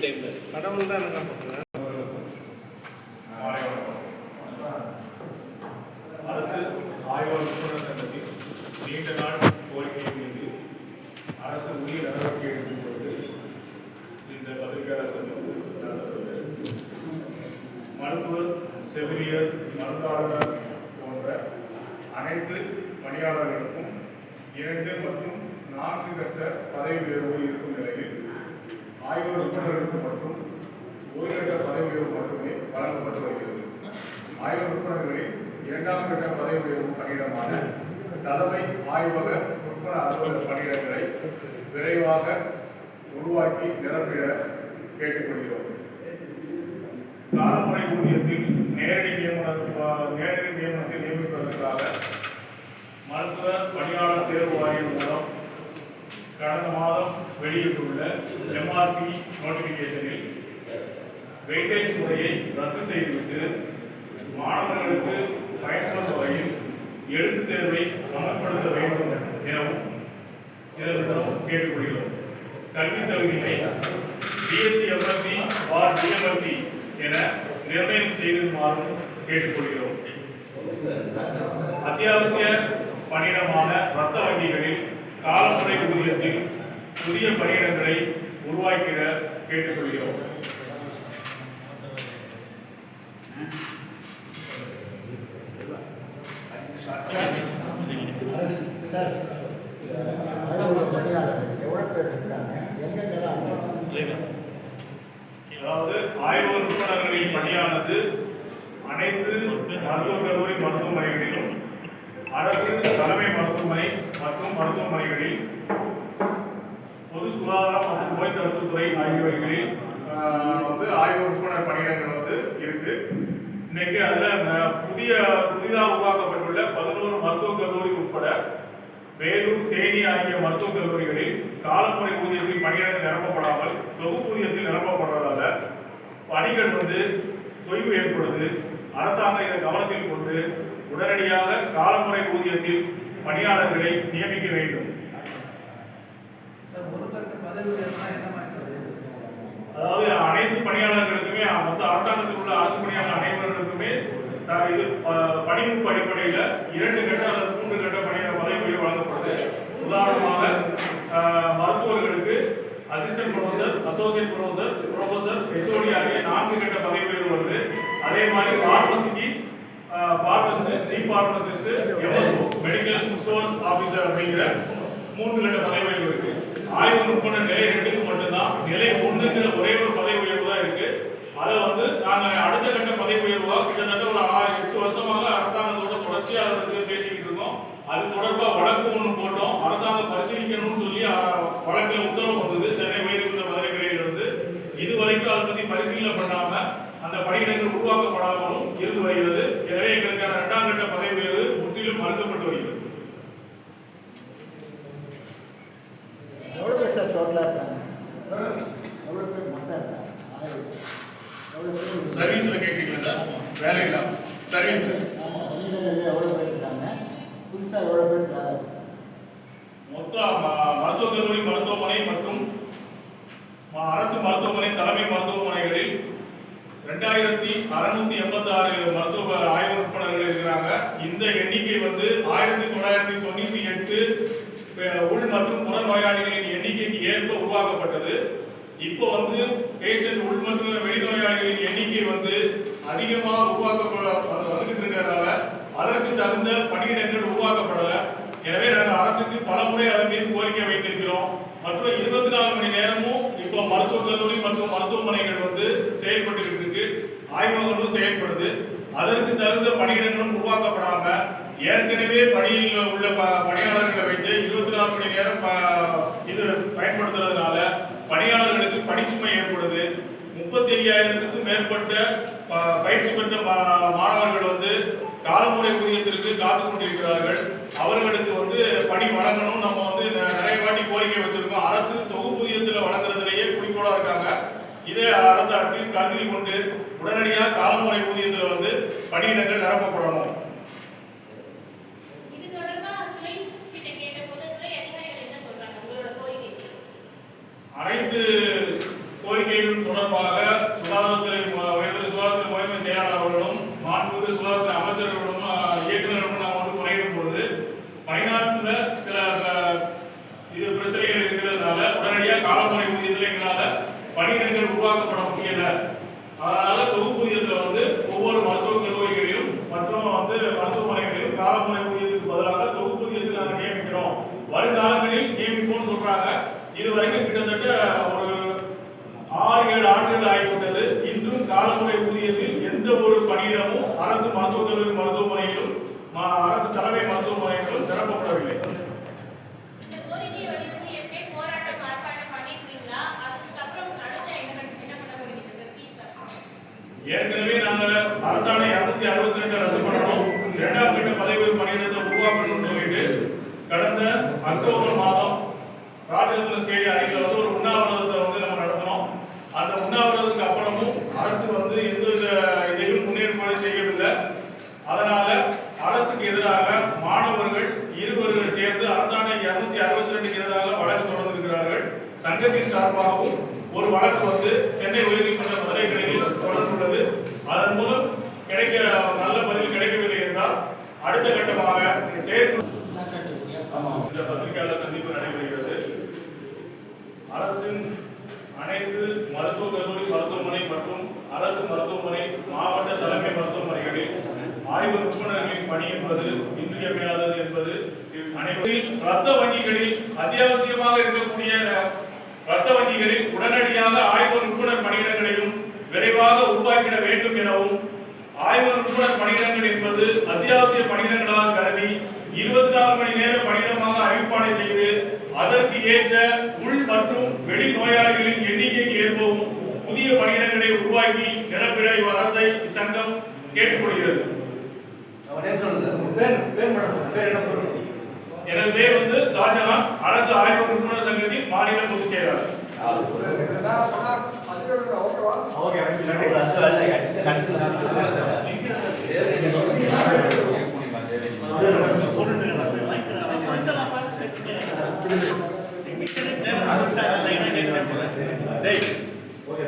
டைமில் கடவுள் தான் என்ன. அரசு ஆய்வாளர் நிறுவன சங்கத்தின் நீண்ட நாள் கோரிக்கையின் மீது அரசு உரிய நடவடிக்கை எடுக்கும் பொழுது இந்த பத்திரிகையாளர் நடத்தப்படுகிறது மருத்துவர் செவிலியர் மருந்தாளர் போன்ற அனைத்து பணியாளர்களுக்கும் இரண்டு மற்றும் நான்கு கட்ட பதவி உயர்வு இருக்கும் ஆய்வக உறுப்பினர்களுக்கு மட்டும் ஒரு கட்ட பதவி உயர்வு மட்டுமே வழங்கப்பட்டு வருகிறது. ஆய்வக உறுப்பினர்களில் இரண்டாம் கட்ட பதவி உயர்வு பணியிடமான தலைமை ஆய்வக உறுப்பினர் அலுவலர் பணியிடங்களை விரைவாக உருவாக்கி நிரப்பிட கேட்டுக்கொள்கிறோம். காலமுறை ஊதியத்தில் நேரடி நியமன நேரடி நியமனத்தை நியமிப்பதற்காக மருத்துவ பணியாளர் தேர்வு வாரியம் மூலம் கடந்த மாதம் வெளியிட்டுள்ள எம்ஆர்பி நோட்டிபிகேஷனில் வெயிட்டேஜ் முறையை ரத்து செய்துவிட்டு மாணவர்களுக்கு பயனுள்ள வகையில் எழுத்துத் தேர்வை அமல்படுத்த வேண்டும் எனவும் இதனிடம் கேட்டுக்கொள்கிறோம். கல்வி தகுதியை பிஎஸ்சி எம்எஸ்சி ஆர் டிஎம்எல்டி என நிர்ணயம் செய்துமாறும் கேட்டுக்கொள்கிறோம். அத்தியாவசிய பணியிடமான ரத்த வங்கிகளில் காலமுறை ஊதியத்தில் புதிய பணியிடங்களை உருவாக்கிட கேட்டுக்கொள்கிறோம். பணியாளர்கள் எவ்வளோ அதாவது ஆய்வு உறுப்பினர்களின் பணியானது அனைத்து மருத்துவக் கல்லூரி மருத்துவமனைகளிலும் அரசு தலைமை மருத்துவமனை மற்றும் மருத்துவமனைகளில் பொது சுகாதாரம் மற்றும் நோய் தடுப்புத்துறை ஆகியவைகளில் வந்து ஆய்வு உறுப்பினர் பணியிடங்கள் வந்து இருக்கு. இன்னைக்கு அதுல புதிய புதிதாக உருவாக்கப்பட்டுள்ள பதினோரு மருத்துவக் கல்லூரி உட்பட வேலூர் தேனி ஆகிய மருத்துவக் கல்லூரிகளில் காலமுறை ஊதியத்தில் பணியிடங்கள் நிரப்பப்படாமல் தொகுப்பூதியத்தில் நிரப்பப்படுறதால பணிகள் வந்து தொய்வு ஏற்படுது. அரசாங்கம் இதை கவனத்தில் கொண்டு உடனடியாக காலமுறை ஊதியத்தில் பணியாளர்களை நியமிக்க வேண்டும். அதாவது அனைத்து பணியாளர்களுக்குமே மொத்த அரசாங்கத்தில் உள்ள அரசு பணியாளர் அனைவர்களுக்குமே இது பணிமுப்பு அடிப்படையில் இரண்டு கட்ட அல்லது மூன்று கட்ட பணி பதவி உயர்வு வழங்கப்படுது. உதாரணமாக மருத்துவர்களுக்கு assistant professor associate professor professor HOD ஆகிய நான்கு கட்ட பதவி உயர்வு வருது. அதே மாதிரி ஃபார்மசிக்கு pharmacist chief pharmacist MSO medical store officer அப்படிங்கிற மூன்று கட்ட பதவி உயர்வு இருக்கு. ஆய்வு உறுப்பினர் நிலை ரெண்டுக்கு மட்டும்தான். நிலை ஒன்றுங்கிற ஒரே ஒரு பதவி உயர்வு தான் இருக்கு. அதை வந்து நாங்கள் அடுத்த கட்ட பதவி உயர்வா கிட்டத்தட்ட ஒரு ஆறு எட்டு வருஷமாக அரசாங்கத்தோட தொடர்ச்சியாக அதை பேசிக்கிட்டு இருக்கோம். அது தொடர்பாக வழக்கு ஒன்று போட்டோம். அரசாங்கம் பரிசீலிக்கணும்னு சொல்லி அஹ், உத்தரவு வந்தது. சென்னை உயர்நீதிமன்ற மதுரை கிளையிலிருந்து இது வரைக்கும் அதை பத்தி பரிசீலனை பண்ணாம உருவாக்கப்படாமலும் இருந்து வருகிறது. எனவே எங்களுக்கான இரண்டாம் கட்ட பதவி உயர்வு முற்றிலும் மறுக்கப்பட்டு வருகிறது. சர்வீஸ்ல கேக்குறீங்களா சார்? வேலை இல்ல. சர்வீஸ்ல ஆமாம் பணியிடங்கள் எவ்வளோ பேர் மொத்த மருத்துவக் கல்லூரி மருத்துவமனை மற்றும் அரசு மருத்துவமனை தலைமை மருத்துவமனைகளில் ரெண்டாயிரத்தி அறுநூத்தி எண்பத்தி ஆறு மருத்துவ ஆய்வு உறுப்பினர்கள் இருக்கிறாங்க. இந்த எண்ணிக்கை வந்து ஆயிரத்தி தொள்ளாயிரத்தி தொண்ணூத்தி எட்டு உள் மற்றும் புற நோயாளிகளின் எண்ணிக்கைக்கு ஏற்ப உருவாக்கப்பட்டது. இப்போ வந்து பேஷண்ட் உள் மற்றும் வெளிநோயாளிகளின் எண்ணிக்கை வந்து அதிகமாக உருவாக்கப்பட வந்து- வந்துகிட்டு இருக்கிறதுனால அதற்கு தகுந்த பணியிடங்கள் உருவாக்கப்படலை. எனவே நாங்கள் அரசுக்கு பல முறை அதன் மீது கோரிக்கை வைத்திருக்கிறோம். மற்றும் இருபத்தி நாலு மணி நேரமும் இப்போ மருத்துவக் கல்லூரி மற்றும் மருத்துவமனைகள் வந்து செயல்பட்டு ஆய்வகங்களும் செயல்படுது. அதற்கு தகுந்த பணியிடங்களும் உருவாக்கப்படாம ஏற்கனவே பணியில் உள்ள ப- பணியாளர்களை வைத்து இருபத்தி நாலு மணி நேரம் ப- இது பயன்படுத்துறதுனால பணியாளர்களுக்கு பணிச்சுமை ஏற்படுது. முப்பத்தி ஐயாயிரத்துக்கும் மேற்பட்ட ப- பயிற்சி பெற்ற மா- மாணவர்கள் வந்து காலமுறை ஊதியத்திற்கு காத்து கொண்டிருக்கிறார்கள். அவர்களுக்கு வந்து பணி வழங்கணும். நம்ம வந்து ந- நிறைய வாட்டி கோரிக்கை வச்சிருக்கோம். அரசு தொகுப்பூதியத்தில் வழங்குறதுலேயே குறிக்கோளாக இருக்காங்க. இதே அரசு அட்லீஸ்ட் கருத்தில் கொண்டு உடனடியாக காலமுறை ஊதியத்தில் வந்து பணியிடங்கள் நிரப்பப்படணும். அனைத்து கோரிக்கை. முறைகேடுகள் தொடர்பாக சுகாதாரத்துறை உயர்தர சுகாதாரத்துறை முறைமை செயலாளர் அவர்களும் மாண்புமிகு சுகாதாரத்துறை அமைச்சர்களும் இயக்குநர்களும் நாங்கள் வந்து முறையிடும் பொழுது ஃபைனான்ஸ்ல சில இது பிரச்சனைகள் இருக்கிறதுனால உடனடியாக காலமுறை ஊதியத்தில் எங்களால பணியிடங்கள் உருவாக்கப்பட முடியல. அதனால தொகுப்பூதியத்தில் வந்து ஒவ்வொரு மருத்துவக் கல்லூரிகளிலும் மற்றும் வந்து மருத்துவமனைகளிலும் காலமுறை ஊதியத்துக்கு பதிலாக தொகுப்பூதியத்தில் நாங்கள் நியமிக்கிறோம். வருங்காலங்களில் நியமிப்போம்னு சொல்றாங்க. இது வரைக்கும் கிட்டத்தட்ட ஒரு ஆறு ஏழு ஆண்டுகள் ஆகிவிட்டது. இன்றும் காலமுறை ஊதியத்தில் எந்த ஒரு பணியிடமும் அரசு மருத்துவக் கல்லூரி மருத்துவமனையிலும் அரசு தலைமை மருத்துவமனைகளும் நிரப்பப்படவில்லை. ஏற்கனவே நாங்க அரசாணை இருநூத்தி அறுபத்தி ரெண்டு ரத்து பண்ணணும். இரண்டாம் கட்ட பதவி உயர்வு பணியிடத்தை உருவாக்கணும்னு சொல்லிட்டு கடந்த அக்டோபர் மாதம் ராஜரத்ன ஸ்டேடியம் அருகில் வந்து ஒரு உண்ணாவிரதத்தை வந்து நம்ம நடத்தினோம். அந்த உண்ணாவிரதத்துக்கு அப்புறமும் அரசு வந்து எந்த வித இதையும் முன்னேற்பாடு செய்யவில்லை. அதனால அரசுக்கு எதிராக மாணவர்கள் இருவர்கள் சேர்ந்து அரசாணை இருநூத்தி அறுபத்தி ரெண்டுக்கு எதிராக வழக்கு தொடர்ந்திருக்கிறார்கள். சங்கத்தின் சார்பாகவும் ஒரு வழக்கு வந்து சென்னை உயர்நீதிமன்ற மதுரை கிளையில் அனைத்து மருத்துவக் கல்லூரி மருத்துவமனை மற்றும் அரசு மருத்துவமனை மாவட்ட தலைமை மருத்துவமனைகளில் ஆய்வு நிபுணர்களின் பணி என்பது இன்றியமையாதது என்பது அனைவரில் ரத்த வங்கிகளில் அத்தியாவசியமாக இருக்கக்கூடிய ரத்த வங்கிகளில் உடனடியாக ஆய்வு நிபுணர் பணியிடங்களையும் விரைவாக உருவாக்கிட வேண்டும் எனவும் ஆய்வு நிபுணர் பணியிடங்கள் என்பது அத்தியாவசிய பணியிடங்களாக கருதி இருபத்தி நாலு மணி நேர பணியிடமாக அறிவிப்பாணை செய்யும் அதற்கு ஏற்ற உள் மற்றும் வெளி நோயாளிகளின் எண்ணிக்கைக்கு ஏற்பவும் புதிய பணியிடங்களை உருவாக்கி நிரப்பிட இவ் அரசை இச்சங்கம் கேட்டுக்கொள்கிறது. எனது பேர் வந்து ஷாஜகான் அரசு ஆய்வு நிபுணர் சங்கத்தின் மாநில பொதுச் செயலாளர். ஓகே